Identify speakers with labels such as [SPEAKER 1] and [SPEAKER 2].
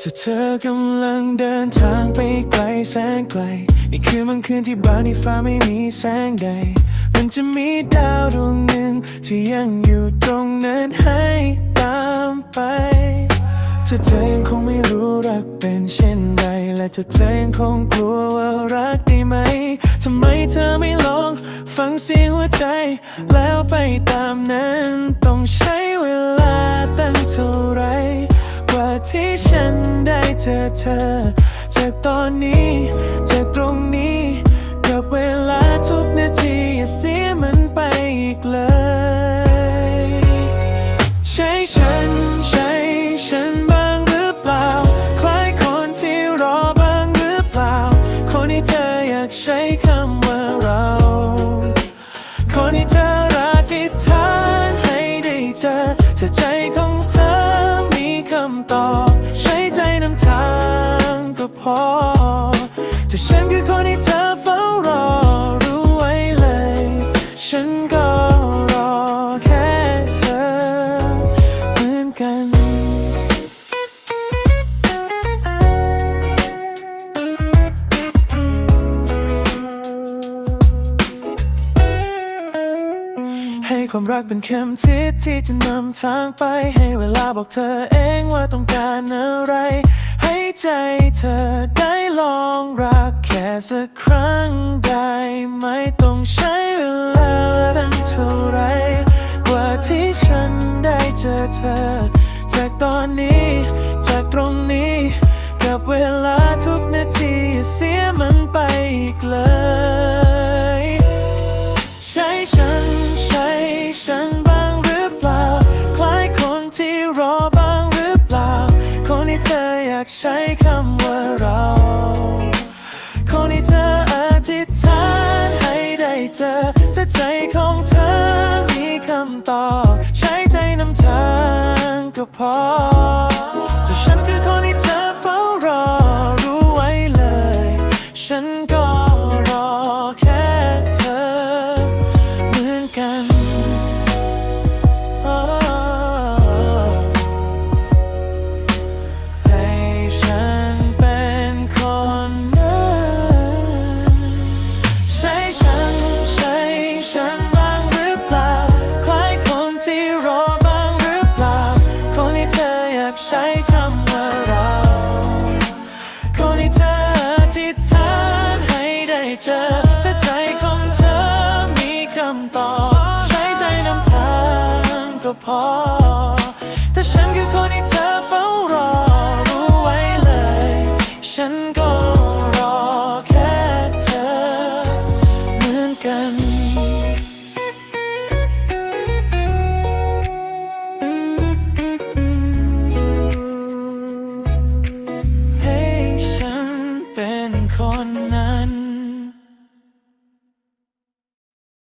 [SPEAKER 1] ถ้าเธอกำลังเดินทางไปไกลแสนไกล นี่คือบางคืนที่บ้านที่ฟ้าไม่มีแสงใด มันจะมีดาวดวงหนึ่งที่ยังอยู่ตรงนั้นให้ตามไปถ้าเธอยังคงไม่รู้รักเป็นเช่นไร และถ้าเธอยังคงกลัวว่ารักได้ไหมทำไมเธอไม่ลอง ฟังเสียงหัวใจ แล้วไปตามนั้น ต้องใช้เวลาตั้งเท่าไร กว่าที่ฉันได้เจอเธอ จากตอนนี้ จากตรงนี้ กับเวลาทุกนาทีอย่าเสียมันไปอีกเลย ใช่ฉันใช่ฉันบ้างหรือเปล่า คล้ายคนที่รอบ้างหรือเปล่า คนที่เธออยากใช้คำ แต่ฉันคือคนที่เธอเฝ้ารอรู้ไว้เลย ฉันก็รอแค่เธอเหมือนกัน ให้ความรักเป็นเข็มทิศที่จะนำทางไปให้เวลาบอกเธอเองว่าต้องการอะไร ให้ใจเธอได้ลองรัก ค่สักครั้งได้ไหมต้องใช้เวลาตั้งเท่าไร กว่าที่ฉันได้เจอเธอ จากตอนนี้ จากตรงนี้ กับเวลาทุกนาทีเสียมันไปอีกเลย ใจของเธอมีคำตอบ ใช้ใจนำทางก็พอ ใช้คำว่าเราคนที่เธออธิษฐานให้ได้เจอถ้าใจของเธอมีคำตอบ ใช้ใจนำทางก็พอ